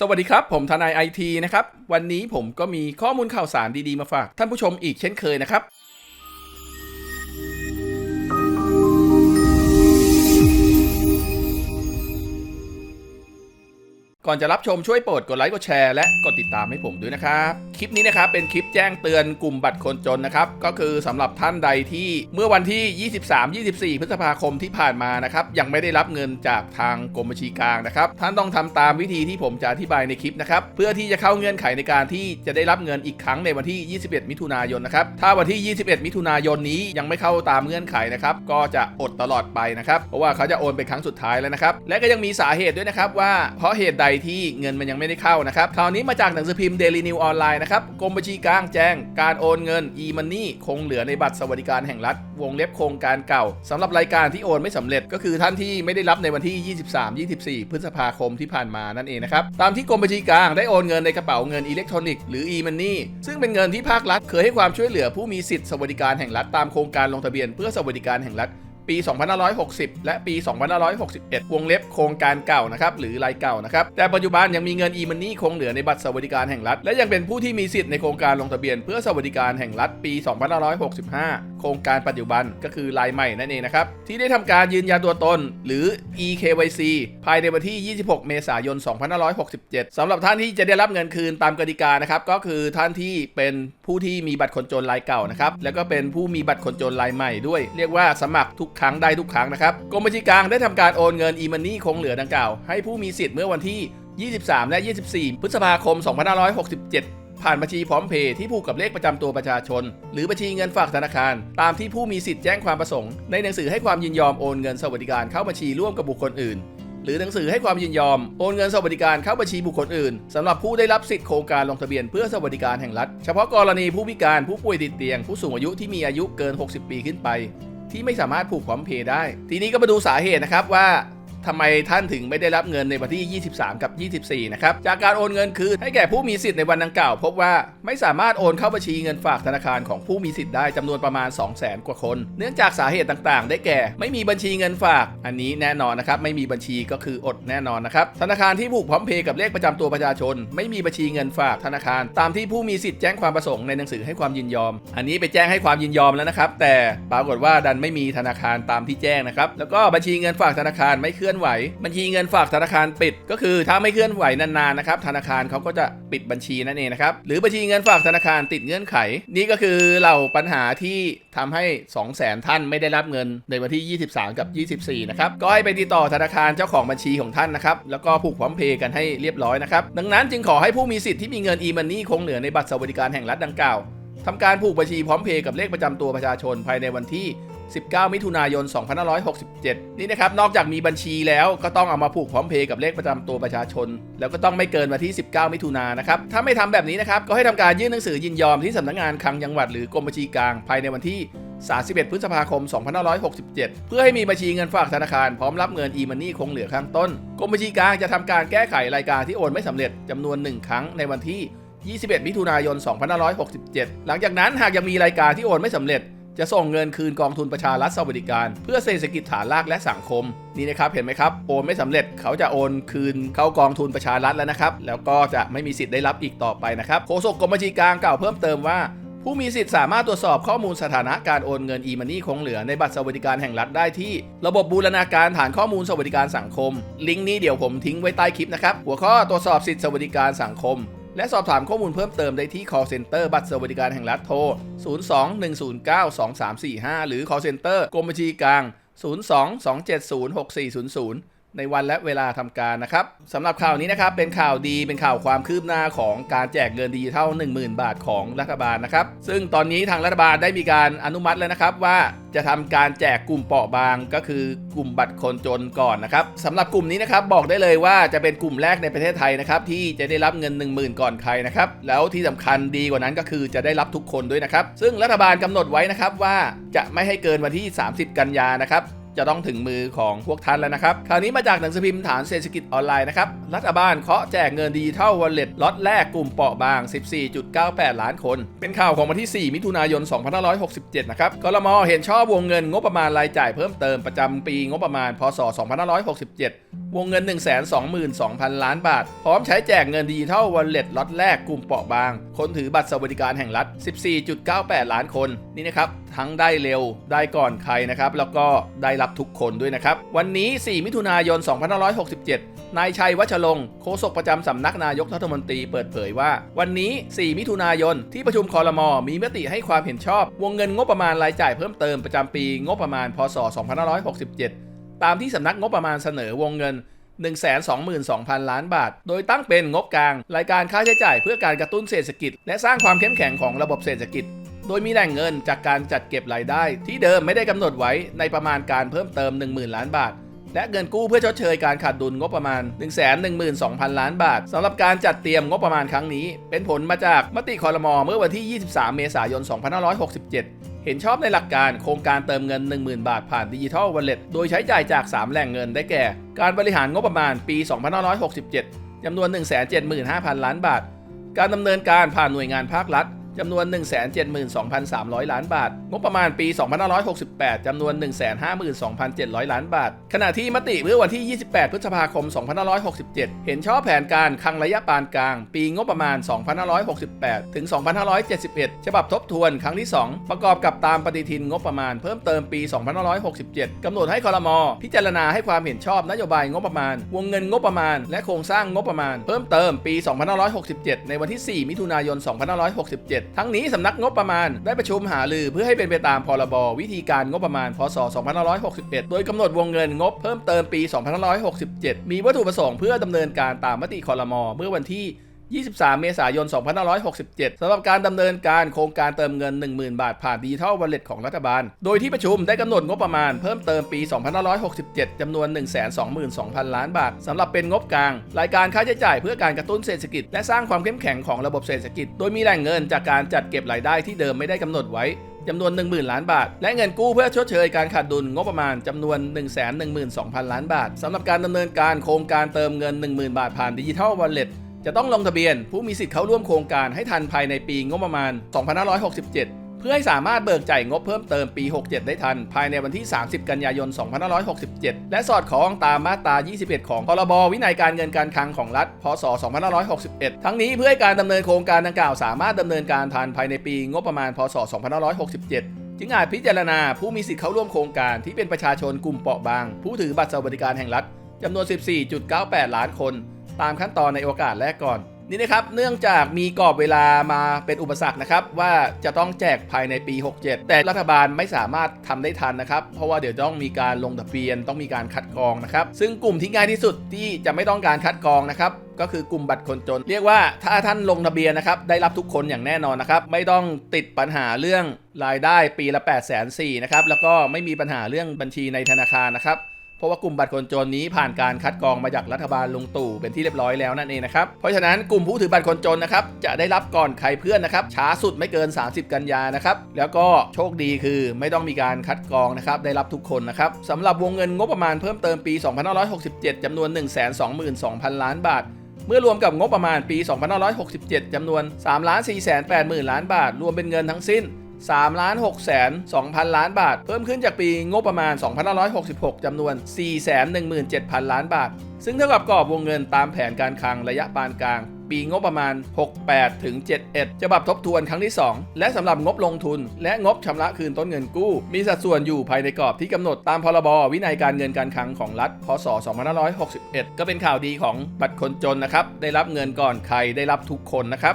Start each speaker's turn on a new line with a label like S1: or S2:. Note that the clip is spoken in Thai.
S1: สวัสดีครับ ผมทนายไอทีนะครับ วันนี้ผมก็มีข้อมูลข่าวสารดีๆมาฝาก ท่านผู้ชมอีกเช่นเคยนะครับ ก่อนจะรับชมช่วยโปรดกดไลค์กดแชร์และกดติดตามให้ผมด้วยนะครับคลิปนี้นะครับเป็นคลิปแจ้งเตือนกลุ่มบัตรคนจนนะครับก็คือสำหรับท่านใดที่เมื่อวันที่ 23-24 พฤษภาคมที่ผ่านมานะครับยังไม่ได้รับเงินจากทางกรมบัญชีกลางนะครับท่านต้องทำตามวิธีที่ผมจะอธิบายในคลิปนะครับเพื่อที่จะเข้าเงื่อนไขในการที่จะได้รับเงินอีกครั้งในวันที่ 21 มิถุนายนนะครับถ้าวันที่ 21 มิถุนายนนี้ยังไม่เข้าตามเงื่อนไขนะครับก็จะอดตลอดไปนะครับเพราะว่าเขาจะโอนเป็นครั้งสุดท้ายแล้วนะครับและก็ยังมีสาเหตุด้วยนะครับว่าเพราะเหตุใดที่เงินมันยังไม่ได้เข้านะครับคราวนี้มาจากหนังสือพิมพ์ Daily New Online นะครับกรมบัญชีกลางแจ้งการโอนเงิน e-money คงเหลือในบัตรสวัสดิการแห่งรัฐ วงเล็บโครงการเก่าสำหรับรายการที่โอนไม่สำเร็จก็คือท่านที่ไม่ได้รับในวันที่ 23-24 พฤษภาคมที่ผ่านมานั่นเองนะครับตามที่กรมบัญชีกลางได้โอนเงินในกระเป๋าเงินอิเล็กทรอนิกส์หรือ e-money ซึ่งเป็นเงินที่ภาครัฐเคยให้ความช่วยเหลือผู้มีสิทธิสวัสดิการแห่งรัฐตามโครงการลงทะเบียนเพื่อสวัสดิการแห่งรัฐ ปี 2560 และปี 2561 วงเล็บโครงการเก่านะครับหรือรายเก่านะครับแต่ปัจจุบันยังมีเงิน e-money คงเหลือในบัตรสวัสดิการแห่งรัฐ และยังเป็นผู้ที่มีสิทธิ์ในโครงการลงทะเบียนเพื่อสวัสดิการแห่งรัฐปี 2565 ครงการปัจจุบันก็คือรายใหม่นั่นเองนะครับ ที่ได้ทำการยืนยันตัวตน หรือ eKYC ภายในวันที่ 26 เมษายน 2567สำหรับท่านที่จะได้รับเงินคืนตามกติกานะครับ ก็คือท่านที่เป็นผู้ที่มีบัตรคนจนรายเก่านะครับ แล้วก็เป็นผู้มีบัตรคนจนรายใหม่ด้วย เรียกว่าสมัครทุกครั้งได้ทุกครั้งนะครับกรมบัญชีกลางได้ทำการโอนเงิน e-money คงเหลือดังกล่าวให้ผู้มีสิทธิ์เมื่อวันที่ 23 และ 24 พฤษภาคม 2567 ผ่านบัญชีพร้อมเพย์ที่ผูกกับเลขประจำตัวประชาชน หรือบัญชีเงินฝากธนาคาร ตามที่ผู้มีสิทธิ์แจ้งความประสงค์ ในหนังสือให้ความยินยอมโอนเงินสวัสดิการเข้าบัญชีร่วมกับบุคคลอื่น หรือหนังสือให้ความยินยอมโอนเงินสวัสดิการเข้าบัญชีบุคคลอื่นสำหรับผู้ได้รับสิทธิโครงการลงทะเบียนเพื่อสวัสดิการแห่งรัฐ เฉพาะกรณีผู้พิการผู้ป่วยติดเตียง ผู้สูงอายุที่มีอายุเกิน 60 ปีขึ้นไป ที่ไม่สามารถผูกพร้อมเพย์ได้ ทีนี้ก็มาดูสาเหตุนะครับว่า ทำไมท่านถึงไม่ได้รับเงินในวันที่ 23 กับ 24 นะครับ จากการโอนเงินคืนให้แก่ผู้มีสิทธิ์ในวันดังกล่าว พบว่าไม่สามารถโอนเข้าบัญชีเงินฝากธนาคารของผู้มีสิทธิ์ได้จำนวนประมาณ 200,000 กว่าคน เนื่องจากสาเหตุต่างๆ ได้แก่ ไม่มีบัญชีเงินฝาก อันนี้แน่นอนนะครับ ไม่มีบัญชีก็คืออดแน่นอนนะครับ ธนาคารที่ผูกพร้อมเพย์กับเลขประจำตัวประชาชน ไม่มีบัญชีเงินฝากธนาคาร ตามที่ผู้มีสิทธิ์แจ้งความประสงค์ในหนังสือให้ความยินยอม อันนี้ไปแจ้งให้ความยินยอมแล้วนะครับ แต่ปรากฏว่าดันไม่มีธนาคารตามที่แจ้งนะครับ แล้วก็บัญชีเงินฝากธนาคารไม่เคลื่อนไหว บัญชีเงินฝากธนาคารปิด ก็คือถ้าไม่เคลื่อนไหวนานๆนะครับธนาคารเขาก็จะปิดบัญชีนั่นเองนะครับหรือบัญชีเงินฝากธนาคารติดเงื่อนไข นี่ก็คือเหล่าปัญหาที่ทำให้ 2 0 0 0 0 0 ท่านไม่ได้รับเงินในวันที่ 23 กับ 24 นะครับ ก็ให้ไปติดต่อธนาคารเจ้าของบัญชีของท่านนะครับ แล้วก็ผูกพร้อมเพย์กันให้เรียบร้อยนะครับ ดังนั้นจึงขอให้ผู้มีสิทธิ์ที่มีเงิน e-money คงเหลือในบัตรสวัสดิการแห่งรัฐดังกล่าวทำการผูกบัญชีพร้อมเพย์กับเลขประจำตัวประชาชนภายในวันที่ 19 มิถุนายน 2567 นี่นะครับ นอกจากมีบัญชีแล้วก็ต้องเอามาผูกพร้อมเพย์กับเลขประจำตัวประชาชน แล้วก็ต้องไม่เกินวันที่ 19 มิถุนายนนะครับ ถ้าไม่ทำแบบนี้นะครับ ก็ให้ทำการยื่นหนังสือยินยอมที่สำนักงานคลังจังหวัดหรือกรมบัญชีกลางภายในวันที่ 31 พฤษภาคม 2567 เพื่อให้มีบัญชีเงินฝากธนาคารพร้อมรับเงิน e-money คงเหลือข้างต้น กรมบัญชีกลางจะทำการแก้ไขรายการที่โอนไม่สำเร็จจำนวน 1 ครั้งในวันที่ 21 มิถุนายน 2567 หลังจากนั้นหากยังมีรายการที่โอนไม่สำเร็จ จะส่งเงินคืนกองทุนประชารัฐสวัสดิการ เพื่อเศรษฐกิจฐานรากและสังคมนี่นะครับเห็นไหมครับโอนไม่สำเร็จเขาจะโอนคืนเข้ากองทุนประชารัฐแล้วนะครับ แล้วก็จะไม่มีสิทธิ์ได้รับอีกต่อไปนะครับโฆษกกรมบัญชีกลางกล่าวเพิ่มเติมว่าผู้มีสิทธิ์สามารถตรวจสอบข้อมูลสถานะการโอนเงิน e-money คงเหลือในบัตรสวัสดิการแห่งรัฐได้ที่ ระบบบูรณาการฐานข้อมูลสวัสดิการสังคม ลิงก์นี้เดี๋ยวผมทิ้งไว้ใต้คลิปนะครับ หัวข้อตรวจสอบสิทธิสวัสดิการสังคม และสอบถามข้อมูลเพิ่มเติมได้ที่ call center บัตรสวัสดิการแห่งรัฐโทร 02-109-2345 หรือ call center กรมบัญชีกลาง 02-270-6400 ในวันและเวลาทำการนะครับสำหรับข่าวนี้นะครับเป็นข่าวดีเป็นข่าวความคืบหน้าของการแจกเงินดิจิทัล10,000 บาทของรัฐบาลนะครับซึ่งตอนนี้ทางรัฐบาลได้มีการอนุมัติแล้วนะครับว่าจะทำการแจกกลุ่มเปราะบางก็คือกลุ่มบัตรคนจนก่อนนะครับสำหรับกลุ่มนี้นะครับบอกได้เลยว่าจะเป็นกลุ่มแรกในประเทศไทยนะครับที่จะได้รับเงิน 10,000 ก่อนใครนะครับแล้วที่สำคัญดีกว่านั้นก็คือจะได้รับทุกคนด้วยนะครับซึ่งรัฐบาลกำหนดไว้นะครับว่าจะไม่ให้เกินวันที่ 30 กันยานะครับ จะต้องถึงมือของพวกท่านแล้วนะครับคราวนี้มาจากหนังสือพิมพ์ฐานเศรษฐกิจออนไลน์นะครับรัฐบาลเคาะแจกเงินดิจิทัลวอลเล็ตล็อตแรกกลุ่มเปราะบาง 14.98 ล้านคน เป็นข่าวของวันที่ 4 มิถุนายน 2567 นะครับกรมเห็นชอบวงเงินงบประมาณรายจ่ายเพิ่มเติมประจำปีงบประมาณพศ 2567 วงเงิน 122,000 ล้านบาท พร้อมใช้แจกเงินดิจิทัลวอลเล็ตล็อตแรกกลุ่มเปราะบาง คนถือบัตรสวัสดิการแห่งรัฐ 14.98 ล้านคนนี่นะครับ ทั้งได้เร็วได้ก่อนใครนะครับ แล้วก็ได้รับทุกคนด้วยนะครับ วันนี้ 4 มิถุนายน 2567 นายชัยวัชรงค์โฆษกประจำสำนักนายกรัฐมนตรีเปิดเผยว่า วันนี้ 4 มิถุนายน ที่ประชุมคอรมอมีมติให้ความเห็นชอบ วงเงินงบประมาณรายจ่ายเพิ่มเติมประจำปีงบประมาณพศ2567 ตามที่สำนักงบประมาณเสนอวงเงิน 122,000 ล้านบาท โดยตั้งเป็นงบกลาง รายการค่าใช้จ่ายเพื่อการกระตุ้นเศรษฐกิจ และสร้างความเข้มแข็งของระบบเศรษฐกิจ โดยมีแหล่งเงินจากการจัดเก็บรายได้ ที่เดิมไม่ได้กำหนดไว้ในประมาณการเพิ่มเติม 10,000 ล้านบาทและเงินกู้เพื่อชดเชยการขาดดุลงบประมาณ 112,000 ล้านบาทสำหรับการจัดเตรียมงบประมาณครั้งนี้ เป็นผลมาจากมติคอรมอเมื่อวันที่ 23 เมษายน 2567 เห็นชอบในหลักการโครงการเติมเงิน 10,000 บาทผ่านดิจิทัลวอลเล็ตโดยใช้จ่ายจาก 3 แหล่งเงินได้แก่ การบริหารงบประมาณปี 2567จำนวน 175,000 ล้านบาท การดำเนินการผ่านหน่วยงานภาครัฐ จำนวน 172,300 ล้านบาท งบประมาณปี 2568 จำนวน 152,700 ล้านบาท ขณะที่มติเมื่อวันที่ 28 พฤษภาคม 2567 เห็นชอบแผนการคลังระยะปานกลาง ปีงบประมาณ 2568 ถึง 2571 ฉบับทบทวนครั้งที่ 2 ประกอบกับตามปฏิทินงบประมาณเพิ่มเติมปี 2567 กำหนดให้คอรมอพิจารณาให้ความเห็นชอบนโยบายงบประมาณ วงเงินงบประมาณ และโครงสร้างงบประมาณ เพิ่มเติมปี 2567 ในวันที่ 4 มิถุนายน 2567ทั้งนี้สำนักงบประมาณได้ประชุมหารือเพื่อให้เป็นไปตามพรบวิธีการงบประมาณพศ 2561 โดยกำหนดวงเงินงบเพิ่มเติมปี 2567 มีวัตถุประสงค์เพื่อดำเนินการตามมติคอรมอเมื่อวันที่ 23 เมษายน 2567 สำหรับการดำเนินการโครงการเติมเงิน 10,000 บาท ผ่านดิจิทัลวอลเล็ตของรัฐบาล โดยที่ประชุมได้กำหนดงบประมาณเพิ่มเติมปี 2567 จำนวน 122,000 ล้านบาท สำหรับเป็นงบกลาง รายการค่าใช้จ่ายเพื่อการกระตุ้นเศรษฐกิจ และสร้างความเข้มแข็งของระบบเศรษฐกิจ โดยมีแหล่งเงินจากการจัดเก็บรายได้ที่เดิมไม่ได้กำหนดไว้จำนวน 10,000 ล้านบาท และเงินกู้เพื่อชดเชยการขาดดุลงบประมาณจำนวน 112,000 ล้านบาทสำหรับการดำเนินการโครงการเติมเงิน 10,000 บาทผ่านดิจิทัลวอลเล็ต จะต้องลงทะเบียนผู้มีสิทธิ์เข้าร่วมโครงการให้ทันภายในปีงบประมาณ 2567 เพื่อให้สามารถเบิกจ่ายงบเพิ่มเติมปี 67 ได้ทัน ภายในวันที่ 30 กันยายน 2567 และสอดคล้องตามมาตรา 21 ของพรบวินัยการเงินการคลังของรัฐ พศ 2561 ทั้งนี้เพื่อให้การดำเนินโครงการดังกล่าวสามารถดำเนินการทันภายในปีงบประมาณ พศ 2567จึงอาจพิจารณาผู้มีสิทธิ์เข้าร่วมโครงการที่เป็นประชาชนกลุ่มเปราะบาง ผู้ถือบัตรสวัสดิการแห่งรัฐจำนวน 14.98 ล้านคน ตามขั้นตอนในโอกาสแรกก่อนนี่นะครับ เนื่องจากมีกรอบเวลามาเป็นอุปสรรคนะครับ ว่าจะต้องแจกภายในปี 67 แต่รัฐบาลไม่สามารถทำได้ทันนะครับ เพราะว่าเดี๋ยวต้องมีการลงทะเบียนต้องมีการคัดกรองนะครับ ซึ่งกลุ่มที่ง่ายที่สุดที่จะไม่ต้องการคัดกรองนะครับก็คือกลุ่มบัตรคนจน เรียกว่าถ้าท่านลงทะเบียนนะครับได้รับทุกคนอย่างแน่นอนนะครับ ไม่ต้องติดปัญหาเรื่องรายได้ปีละ8 4 0 0 0นะครับแล้วก็ไม่มีปัญหาเรื่องบัญชีในธนาคารนะครับ เพราะว่ากลุ่มบัตรคนจนนี้ผ่านการคัดกรองมาจากรัฐบาลลุงตู่เป็นที่เรียบร้อยแล้วนั่นเองนะครับเพราะฉะนั้นกลุ่มผู้ถือบัตรคนจนนะครับจะได้รับก่อนใครเพื่อนนะครับช้าสุดไม่เกิน 30 กันยานะครับแล้วก็โชคดีคือไม่ต้องมีการคัดกรองนะครับได้รับทุกคนนะครับสำหรับวงเงินงบประมาณเพิ่มเติมปี 2567จำนวน 122,000 ล้านบาทเมื่อรวมกับงบประมาณปี 2567 จำนวน 3 4 8 0 0 0 0ล้านบาท รวมเป็นเงินทั้งสิ้น 3ล้าน6แสน2,000 ล้านบาท เพิ่มขึ้นจากปีงบประมาณ 2566 จำนวน 417,000 ล้านบาท ซึ่งเท่ากับกรอบวงเงินตามแผนการคลังระยะปานกลาง ปีงบประมาณ 68ถึง71ฉบับทบทวนครั้งที่ 2 และสำหรับงบลงทุน และงบชำระคืนต้นเงินกู้ มีสัดส่วนอยู่ภายในกรอบที่กำหนดตามพรบวินัยการเงินการคลังของรัฐ พศ 2561 ก็เป็นข่าวดีของบัตรคนจนนะครับ ได้รับเงินก่อนใครได้รับทุกคนนะครับ